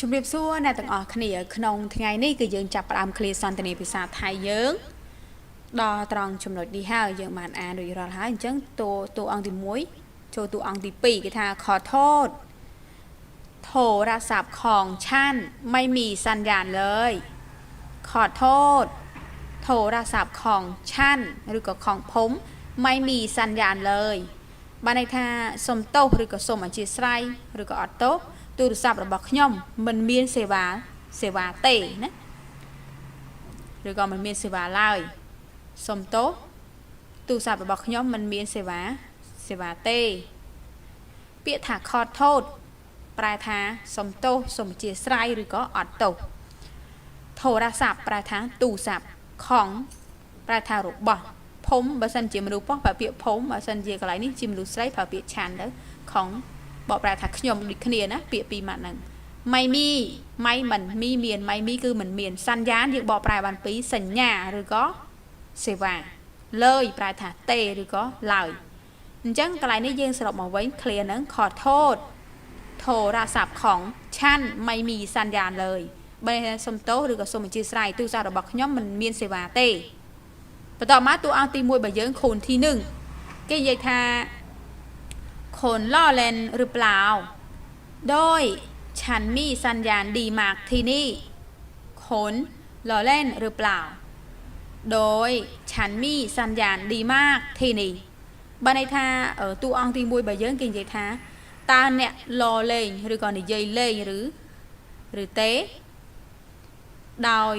ជំរាបសួរអ្នកទាំងអស់គ្នាក្នុងថ្ងៃនេះគឺយើងចាប់ផ្ដើមឃ្លាសន្ទនាភាសាថៃយើងដល់ត្រង់ចំណុចនេះហើយយើងបានអានរួចរាល់ហើយអញ្ចឹងតួតួអង្គទី1ចូលតួអង្គទី2គេថាខโทษโทรศัพท์ของฉันไม่มีสัญญาณเลย ขอโทษ โทรศัพท์ของฉันหรือก็ของผมไม่มีสัญญาณเลยបានន័យថាសុំទោសឬក៏សុំអធិស្ឋានឬក៏អត់ទោស ទូរស័ព្ទរបស់ខ្ញុំមិនមានសេវាសេវាទេណាឬក៏មិនមានសេវាឡើយសុំទោសទូរស័ព្ទរបស់ខ្ញុំមិនមានសេវាសេវាទេ ពាក្យថាខតថូតប្រែថាសុំទោសសុំអធិស្ឋានឬក៏អត់ទោសធរាស័ព្ទប្រែថាទូរស័ព្ទខងប្រែថារបស់ភូមិបើសិនជាមនុស្សប៉ុស្ប្រើពាក្យភូមិបើសិនជាកន្លែងនេះជាមនុស្សស្រីប្រើពាក្យឆានទៅខង បកប្រែថាខ្ញុំដូចគ្នាណាពាក្យពីរម៉ាត់ហ្នឹងម៉ៃមីម៉ៃមិនមីមានម៉ៃមីគឺមិនមានសញ្ញាណយើងបកប្រែបានពីរសញ្ញាឬក៏សេវាលើយប្រែថាទេឬក៏ឡើយអញ្ចឹងកន្លែងនេះយើងសរុបមកវិញ clear ហ្នឹងខតថោតโทรศัพท์ของฉันไม่มีสัญญาณเลยបើសុំទោសឬក៏សុំអធិស្ឋានទូរស័ព្ទរបស់ខ្ញុំមិនមានសេវាទេបន្តមកតួអង្គទី1របស់យើងខូនទី1គេនិយាយថា ខូនล่อเล่นหรือเปล่าโดยฉันมีสัญญาณดีมากที่นี่ขนล้อเล่นหรือเปล่า โดยฉันมีสัญญาณดีมากที่นี่បានន័យថាតួអង្គទី1របស់យើងគេនិយាយថាតើអ្នកលលេងឬក៏និយាយលេងឬឬទេដោយ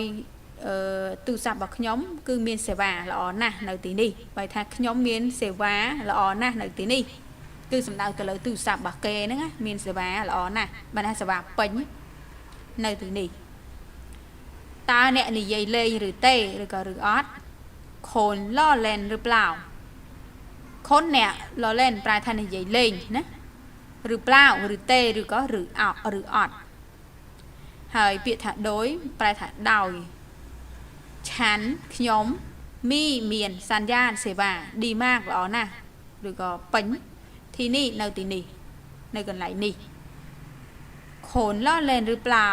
អឺទូរស័ព្ទរបស់ខ្ញុំ គឺមានសេវាល្អណាស់នៅទីនេះបើថាខ្ញុំមានសេវាល្អណាស់នៅទីនេះ คือสำดาวตัวเลยตัวสับบักเกนั่งมีนสบาหล่อน่ะบันน่าสบายปังในตัวนี้ตาเนี่ยนี่ใหญ่เลยหรือเตยหรือก็หรือออดโคนล่อเล่นหรือเปล่าคนเนี่ยล่อเล่นปลายทันใหญ่เลยนะหรือเปล่าหรือเตยหรือก็หรือออดหรือออดหายเปลี่ยนถัดโดยปลายถัดดาวฉันขยมมีเมียนสัญญาเสบาดีมากหล่อน่ะหรือก็ปัง ที่นี่ในที่นี่ในกันไหลนี่โขนล่อเลนหรือเปล่า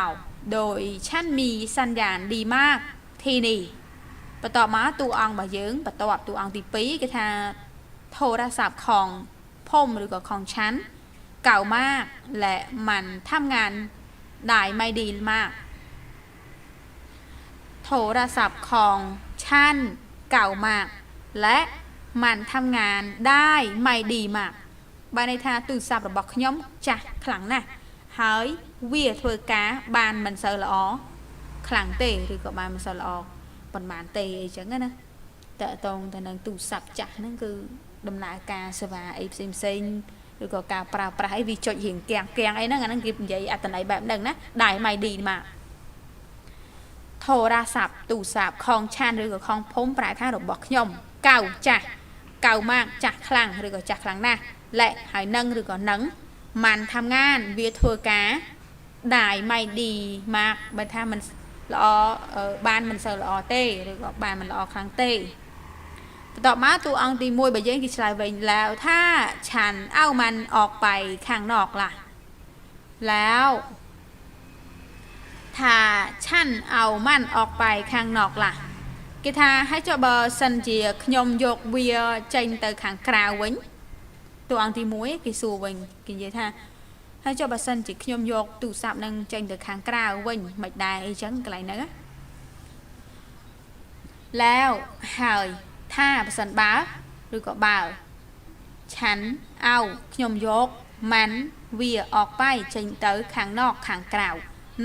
โดยฉันมีสัญญาณดีมากที่นี่ประตอบมาตัวอังบาเยิงประตอบตัวอังตีปีกระทาโทรศัพท์ของพมหรือก็ของฉันเก่ามากและมันทำงานได้ไม่ดีมาก โทรศัพท์ของฉันเก่ามาก และมันทำงานได้ไม่ดีมาก បានន័យថាទូរស័ព្ទរបស់ខ្ញុំចាស់ខ្លាំងណាស់ហើយវាធ្វើការបានមិនសូវល្អខ្លាំងទេឬក៏បានមិនសូវល្អប៉ុន្មានទេអីចឹងណាតកតងទៅនឹងទូរស័ព្ទចាស់ហ្នឹងគឺដំណើរការសេវាអីផ្សេងផ្សេងឬក៏ការប្រើប្រាស់អីវាចុចរៀងគាំងគាំងអីហ្នឹងអាហ្នឹងគេនិយាយអត្តន័យបែបហ្នឹងណាដែរម៉ៃឌីមកធរាស័ព្ទទូរស័ព្ទខងឆានឬក៏ខងភុំប្រែថារបស់ខ្ញុំកៅចាស់កៅម៉ាកចាស់ខ្លាំងឬក៏ចាស់ខ្លាំងណាស់ และហើយនឹងឬក៏នឹងมันทำงานវាធ្វើការដែរไม่ดีมากបើថាมันល្អបានមិនសូវល្អទេឬក៏បានមិនល្អខ្លាំងទេបន្ទាប់មកតួអង្គទី1បើយើងគេឆ្លើយវិញแล้วถ้าฉันเอามันออกไปข้างนอกล่ะแล้วถ้าฉันเอามันออกไปข้างนอกล่ะគេថាឲ្យចុះបើសិនជាខ្ញុំយកវាចេញទៅខាងក្រៅវិញ តួអង្គទី1គេសួរវិញគេនិយាយថាហើយចុះបើសិនជាខ្ញុំយកទូរស័ព្ទនឹងចេញទៅខាងក្រៅវិញមិនដែរអីចឹងកន្លែងហ្នឹងแล้วហើយថាបើសិនបើឬក៏បើឆាន់អោខ្ញុំយកម៉ាន់វាអอกไปចេញទៅខាងនอกខាងក្រៅ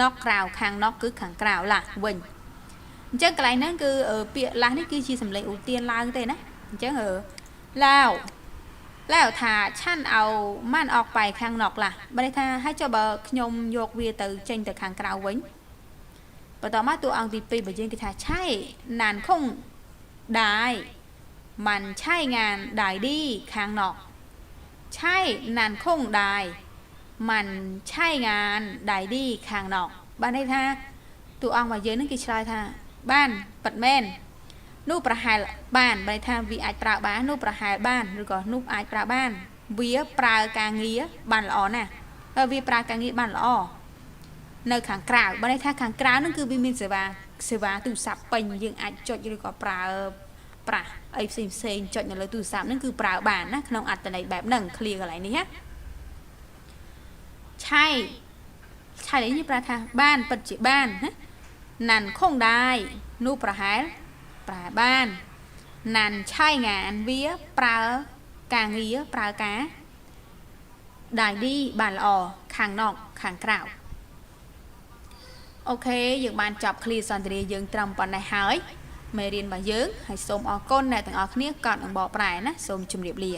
នอกក្រៅខាងនอกគឺខាងក្រៅឡាវិញអញ្ចឹងកន្លែងហ្នឹងគឺពាក្យឡាស់នេះគឺជាសម្លេងឧទានឡើងទេណាអញ្ចឹងអឺឡាវ แล้วถ้าฉันเอามันออกไปข้างนอกล่ะบัดนี้ถ้าให้เจ้าเบอขยมโยกเวียตือเจงแต่ข้างกราวไว้ปต่อมาตัวอังตีปีบัดเจนกิธาใช่นานคงได้มันใช่งานได้ดีข้างนอก ใช่นานคงได้มันใช่งานได้ดีข้างนอกบ้านได้ท่าตัวอังมาเยอะนั่นกิชลายท่าบ้านปัดแม่น នោះប្រហែលបានបើថាវាអាចប្រើបាននោះប្រហែលបានឬក៏នោះអាចប្រើបាន វាប្រើការងារបានល្អណាស់ហើយវាប្រើការងារបានល្អនៅខាងក្រៅបើន័យថាខាងក្រៅហ្នឹងគឺវាមានសេវាសេវាទូរស័ព្ទពេញយើងអាចចុចឬក៏ប្រើប្រាស់អីផ្សេងផ្សេងៗចុចនៅលើទូរស័ព្ទហ្នឹងគឺប្រើបានណាក្នុងអត្ថន័យបែបហ្នឹង clear កន្លែងនេះណាឆៃឆៃនេះប្រើថាបានពិតជាបានណាណាន់ខុងដែរនោះប្រហែល ប្រើបានណាន់ឆៃងានវាប្រើការងារប្រើការដៃឌីបានល្អខាងនอกខាងក្រៅអូខេយើងបានចប់ clear សន្ទនាយើងត្រឹមប៉ុណ្ណេះហើយមេរៀនរបស់យើងហើយសូមអរគុណអ្នកទាំងអស់គ្នាកត់នឹងបកប្រែណាសូមជម្រាបលា